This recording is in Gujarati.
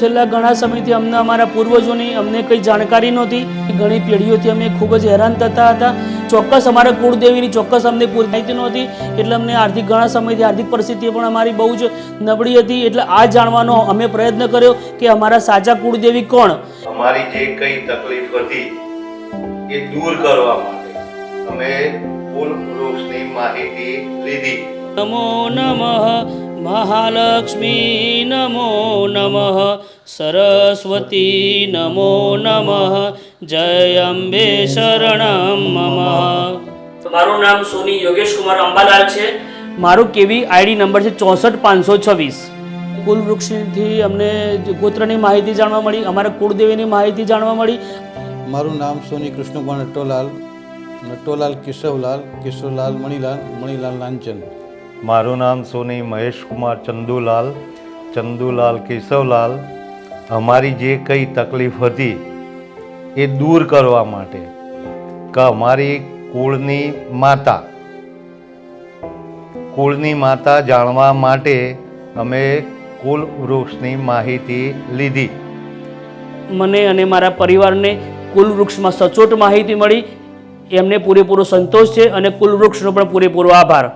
છેલ્લા ઘણા સમયથી અમને અમારા પૂર્વજોની અમને કંઈ જાણકારી નહોતી ઘણી પેઢીઓથી અમે ખૂબ જ હેરાન થતા હતા. ચોક્કસ અમારા કુળદેવીની ચોક્કસ અમને પૂરી માહિતી નહોતી એટલે અમને આર્થિક ઘણા સમયથી આર્થિક પરિસ્થિતિ પણ અમારી બહુ જ નબળી હતી એટલે આ જાણવાનો અમે પ્રયત્ન કર્યો કે અમારા સાચા કુળદેવી કોણ? અમારી જે કઈ તકલીફ હતી એ દૂર કરવા માટે અમે કુલ વૃક્ષની માહિતી લીધી. નમો નમઃ. મહાલક્ષ્મી નમો નમઃ સરસ્વતી નમો નમઃ જય અંબે શરણમ મમ મારું નામ સોની યોગેશ કુમાર અંબાલાલ છે. મારું કેવી આઈડી નંબર છે ચોસઠ પાંચસો છવ્વીસ. કુલ વૃક્ષથી અમને ગોત્રની માહિતી જાણવા મળી અમારા કુળદેવીની માહિતી જાણવા મળી. મારું નામ સોની કૃષ્ણકુમાર નટોલાલ નટોલાલ કેશવલાલ કેશવલાલ મણિલાલ મણિલાલ લાંચન. મારું નામ સોની મહેશકુમાર ચંદુલાલ ચંદુલાલ કેશવલાલ. અમારી જે કંઈ તકલીફ હતી એ દૂર કરવા માટે કે અમારી કુળની માતા કુળની માતા જાણવા માટે અમે કુલ વૃક્ષની માહિતી લીધી. મને અને મારા પરિવારને કુલ વૃક્ષમાં સચોટ માહિતી મળી. એમને પૂરેપૂરો સંતોષ છે અને કુલ વૃક્ષનો પણ પૂરેપૂરો આભાર.